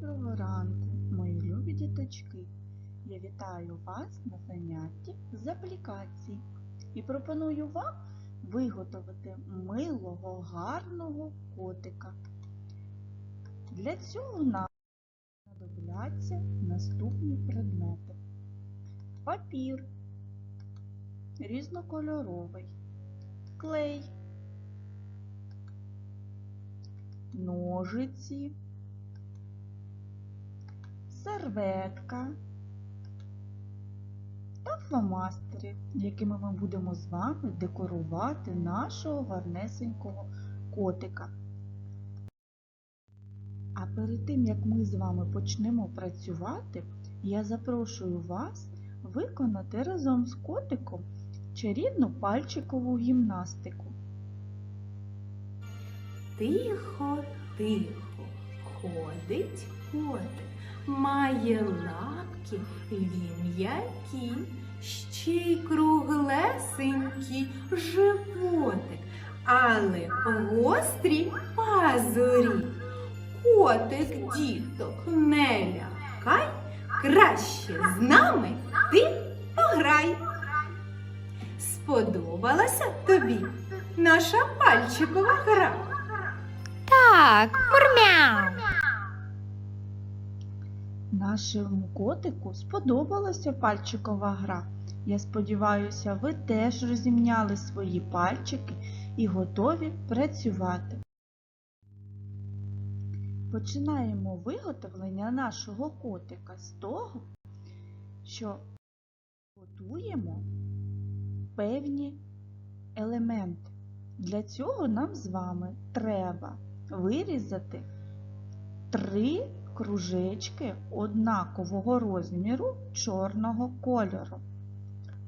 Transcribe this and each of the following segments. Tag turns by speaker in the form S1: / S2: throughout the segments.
S1: Доброго ранку, мої любі діточки! Я вітаю вас на занятті з аплікації і пропоную вам виготовити милого, гарного котика. Для цього нам знадобляться наступні предмети. Папір різнокольоровий, клей, ножиці, серветка та фломастери, якими ми будемо з вами декорувати нашого гарнесенького котика. А перед тим, як ми з вами почнемо працювати, я запрошую вас виконати разом з котиком чарівну пальчикову гімнастику.
S2: Тихо, тихо, ходить котик, має лапки він м'які, ще й круглесенький животик, але гострі пазурі. Котик, діток, не лякай, краще з нами ти пограй. Сподобалася тобі наша пальчикова гра?
S3: Так, мурмяу.
S1: Нашому котику сподобалася пальчикова гра. Я сподіваюся, ви теж розімняли свої пальчики і готові працювати. Починаємо виготовлення нашого котика з того, що готуємо певні елементи. Для цього нам з вами треба вирізати три кружечки однакового розміру чорного кольору.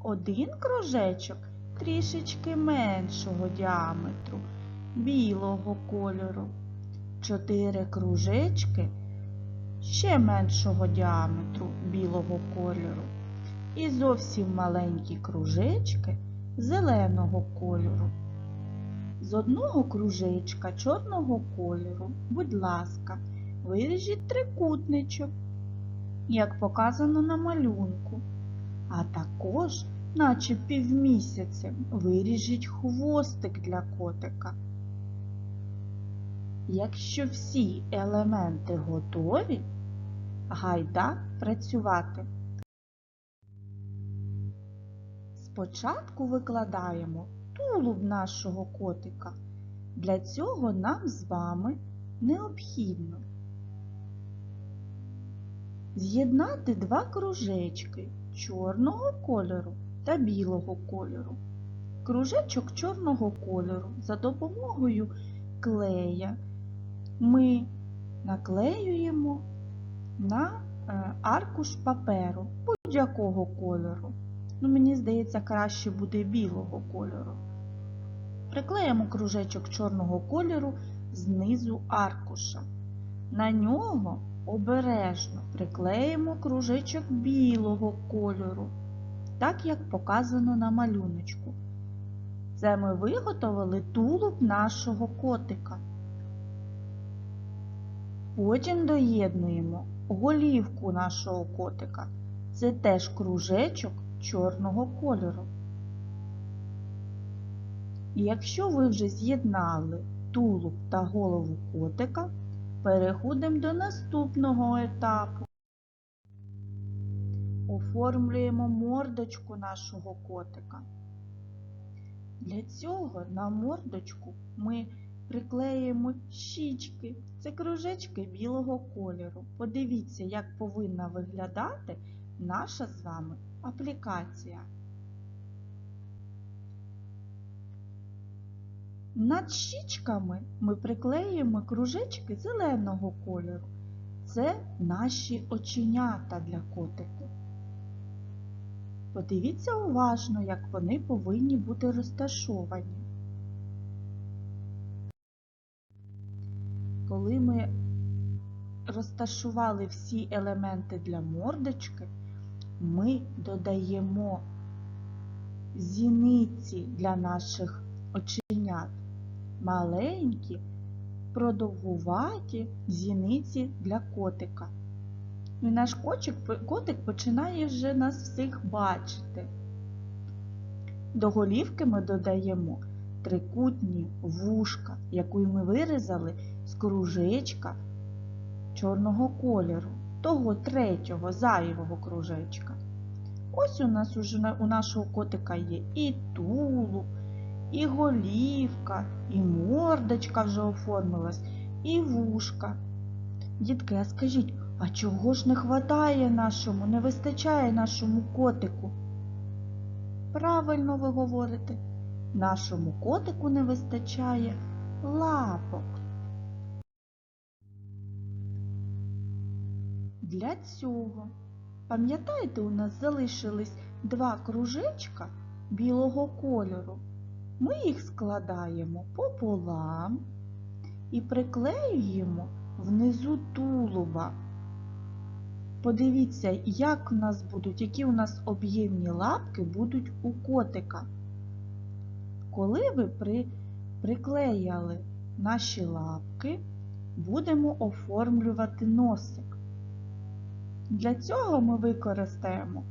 S1: Один кружечок трішечки меншого діаметру білого кольору. Чотири кружечки ще меншого діаметру білого кольору. І зовсім маленькі кружечки зеленого кольору. З одного кружечка чорного кольору, будь ласка, виріжіть трикутничок, як показано на малюнку. А також, наче півмісяцем, виріжіть хвостик для котика. Якщо всі елементи готові, гайда працювати. Спочатку викладаємо тулуб нашого котика. Для цього нам з вами необхідно з'єднати два кружечки чорного кольору та білого кольору. Кружечок чорного кольору за допомогою клея ми наклеюємо на е, аркуш паперу будь-якого кольору. Ну, мені здається, краще буде білого кольору. Приклеїмо кружечок чорного кольору знизу аркуша. На нього обережно приклеїмо кружечок білого кольору, так як показано на малюночку. Це ми виготовили тулуб нашого котика. Потім доєднуємо голівку нашого котика. Це теж кружечок чорного кольору. І якщо ви вже з'єднали тулуб та голову котика, переходимо до наступного етапу. Оформлюємо мордочку нашого котика. Для цього на мордочку ми приклеїмо щічки. Це кружечки білого кольору. Подивіться, як повинна виглядати наша з вами аплікація. Над щічками ми приклеїмо кружечки зеленого кольору. Це наші оченята для котику. Подивіться уважно, як вони повинні бути розташовані. Коли ми розташували всі елементи для мордочки, ми додаємо зіниці для наших оченят. Маленькі продовгуваті зіниці для котика. І наш кочик, котик починає вже нас всіх бачити. До голівки ми додаємо трикутні вушка, яку ми вирізали з кружечка чорного кольору, того третього зайвого кружечка. Ось у нас уже у нашого котика є і тулуб, і голівка, і мордочка вже оформилась, і вушка. Дітки, а скажіть, а чого ж не хватає нашому, не вистачає нашому котику? Правильно ви говорите, нашому котику не вистачає лапок. Для цього, пам'ятаєте, у нас залишились два кружечка білого кольору. Ми їх складаємо пополам і приклеюємо внизу тулуба. Подивіться, як у нас будуть, які у нас об'ємні лапки будуть у котика. Коли ви при, приклеяли наші лапки, будемо оформлювати носик. Для цього ми використаємо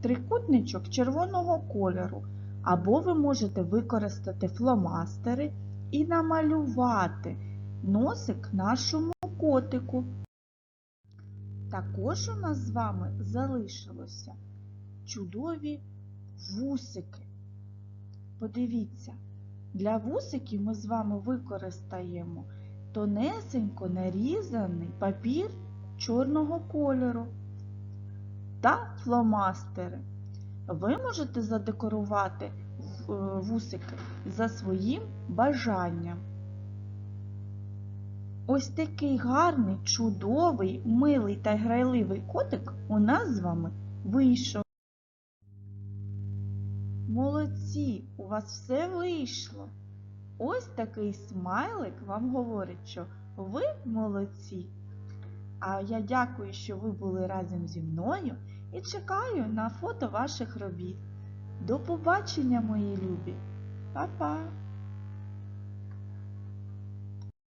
S1: трикутничок червоного кольору, або ви можете використати фломастери і намалювати носик нашому котику. Також у нас з вами залишилося чудові вусики. Подивіться, для вусиків ми з вами використаємо тонесенько нарізаний папір чорного кольору та фломастери. Ви можете задекорувати е, вусики за своїм бажанням. Ось такий гарний, чудовий, милий та грайливий котик у нас з вами вийшов. Молодці, у вас все вийшло. Ось такий смайлик вам говорить, що ви молодці. А я дякую, що ви були разом зі мною і чекаю на фото ваших робіт. До побачення, мої любі! Па-па!